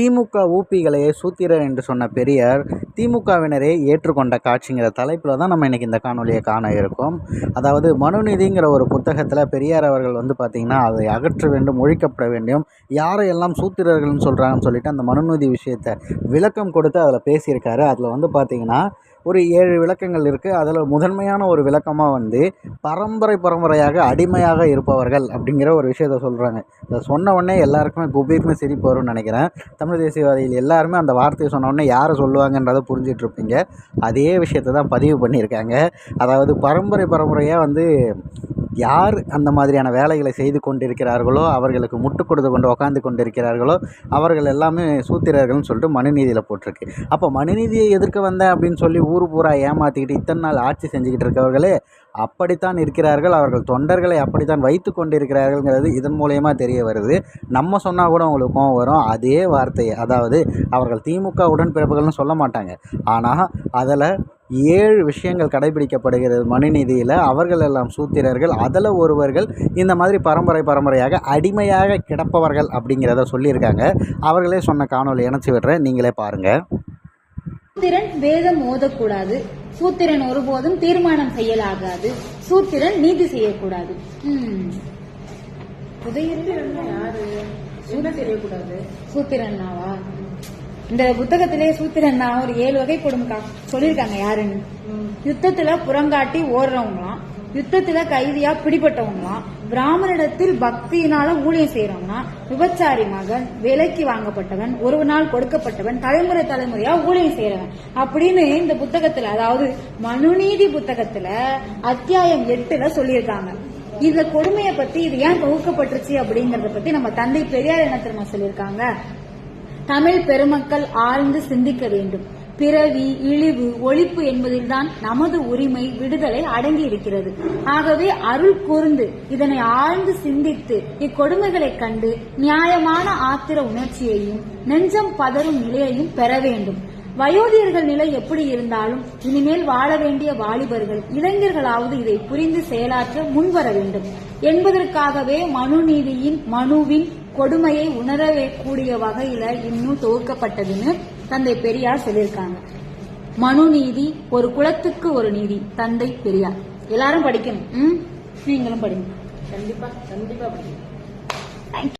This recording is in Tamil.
திமுக ஊப்பிகளையே சூத்திரர் என்று சொன்ன பெரியார் திமுகவினரே ஏற்றுக்கொண்ட காட்சிங்கிற தலைப்பில் தான் நம்ம இன்றைக்கி இந்த காணொலியை காண இருக்கோம். அதாவது மனுநீதிங்கிற ஒரு புத்தகத்தில் பெரியார் அவர்கள் வந்து பார்த்திங்கன்னா அதை அகற்ற வேண்டும் ஒழிக்கப்பட வேண்டும் யாரையெல்லாம் சூத்திரர்கள்னு சொல்கிறாங்கன்னு சொல்லிட்டு அந்த மனுநீதி விஷயத்தை விளக்கம் கொடுத்து அதில் பேசியிருக்காரு. அதில் வந்து பார்த்திங்கன்னா ஒரு ஏழு விளக்கங்கள் இருக்குது அதில் முதன்மையான ஒரு விளக்கமாக வந்து பரம்பரை பரம்பரையாக அடிமையாக இருப்பவர்கள் அப்படிங்கிற ஒரு விஷயத்த சொல்கிறாங்க இதை சொன்ன உடனே எல்லாருக்குமே குபீர்னு சிரிப்பு வரும்னு நினைக்கிறேன். தமிழ் தேசியவாதிகள் எல்லாருமே அந்த வார்த்தையை சொன்ன உடனே யாரை சொல்லுவாங்கன்றதை புரிஞ்சிட்டு இருப்பீங்க. அதே விஷயத்தை தான் பதிவு பண்ணியிருக்காங்க. அதாவது பரம்பரை பரம்பரையாக வந்து யார் அந்த மாதிரியான வேலைகளை செய்து கொண்டிருக்கிறார்களோ அவர்களுக்கு முட்டு கொடுத்து கொண்டு உட்காந்து கொண்டிருக்கிறார்களோ அவர்கள் எல்லாமே சூத்திரர்கள்னு சொல்லிட்டு மனுநீதியில் போட்டிருக்கு. அப்போ மனுநீதியை எதிர்க்க வந்தேன் அப்படின்னு சொல்லி ஊர் பூரா ஏமாற்றிக்கிட்டு இத்தனை நாள் ஆட்சி செஞ்சுக்கிட்டு இருக்கவர்களே அப்படித்தான் இருக்கிறார்கள். அவர்கள் தொண்டர்களை அப்படித்தான் வைத்து கொண்டிருக்கிறார்கள்ங்கிறது இதன் மூலயமா தெரிய வருது. நம்ம சொன்னால் கூட உங்களுக்கு கோவம் வரும். அதே வார்த்தையை அதாவது அவர்கள் திமுக உடன்பிறப்புகள்னு சொல்ல மாட்டாங்க. ஆனால் அதில் ஏழு விஷயங்கள் கடைபிடிக்கப்படுகிறது மனுநீதியில் அவர்கள் எல்லாம் சூத்திரர்கள் அதில் ஒருவர்கள் இந்த மாதிரி பரம்பரை பரம்பரையாக அடிமையாக கிடப்பவர்கள் அப்படிங்கிறத சொல்லியிருக்காங்க. அவர்களே சொன்ன காணொலி இணைச்சி விடுறேன். நீங்களே பாருங்கள் சூத்திரன் வேதம் ஓதக்கூடாது. சூத்திரன் ஒருபோதும் தீர்மானம் செய்யலாகாது. சூத்திரன் நீதி செய்யக்கூடாது. ம். உதயத்திரன்னா யாரு என்ன தெரியக்கூடாது சூத்திரன்னாவா இந்த புத்தகத்திலே சூத்திரன்னா ஒரு ஏழு வகைப்படும்க்கா சொல்லியிருக்காங்க யாருன்னு. யுத்தத்துல புறங்காட்டி ஓடுறவங்களாம் யுத்தத்துல கைதியா பிடிபட்டவங்களாம் பிராமணிடத்தில் பக்தியினால ஊழியம் செய்யறவங்களாம் விபச்சாரி மகன் விலைக்கு வாங்கப்பட்டவன் ஒரு நாள் கொடுக்கப்பட்டவன் தலைமுறை தலைமுறையா ஊழியம் செய்யறவன் அப்படின்னு இந்த புத்தகத்துல அதாவது மனுநீதி புத்தகத்துல அத்தியாயம் எட்டுல சொல்லியிருக்காங்க. இந்த கொடுமையை பத்தி இது ஏன் தொகுக்கப்பட்டுருச்சு அப்படிங்கறத பத்தி நம்ம தந்தை பெரியார் என்ன தெரியுமா சொல்லியிருக்காங்க? தமிழ் பெருமக்கள் ஆழ்ந்து சிந்திக்க வேண்டும். பிறவி இழிவு ஒழிப்பு என்பதில்தான் நமது உரிமை விடுதலை அடங்கி இருக்கிறது ஆகவே அருள் கூர்ந்து இதனை ஆழ்ந்து சிந்தித்து இக்கொடுமைகளைக் கண்டு நியாயமான ஆத்திர உணர்ச்சியையும் நெஞ்சம் பதறும் நிலையையும் பெற வேண்டும். வயோதிகர்கள் நிலை எப்படி இருந்தாலும் இனிமேல் வாழ வேண்டிய வாலிபர்கள் இளைஞர்களாவது இதை புரிந்து செயலாற்ற முன்வர வேண்டும். என்பதற்காகவே மனுநீதியின் மனுவின் கொடுமையை உணரவே கூடிய வகையில இன்னும் தொகுக்கப்பட்டதுன்னு தந்தை பெரியார் சொல்லியிருக்காங்க. மனுநீதி ஒரு குலத்துக்கு ஒரு நீதி தந்தை பெரியார். எல்லாரும் படிக்கணும்? நீங்களும் படிங்க. கண்டிப்பா கண்டிப்பா அப்படி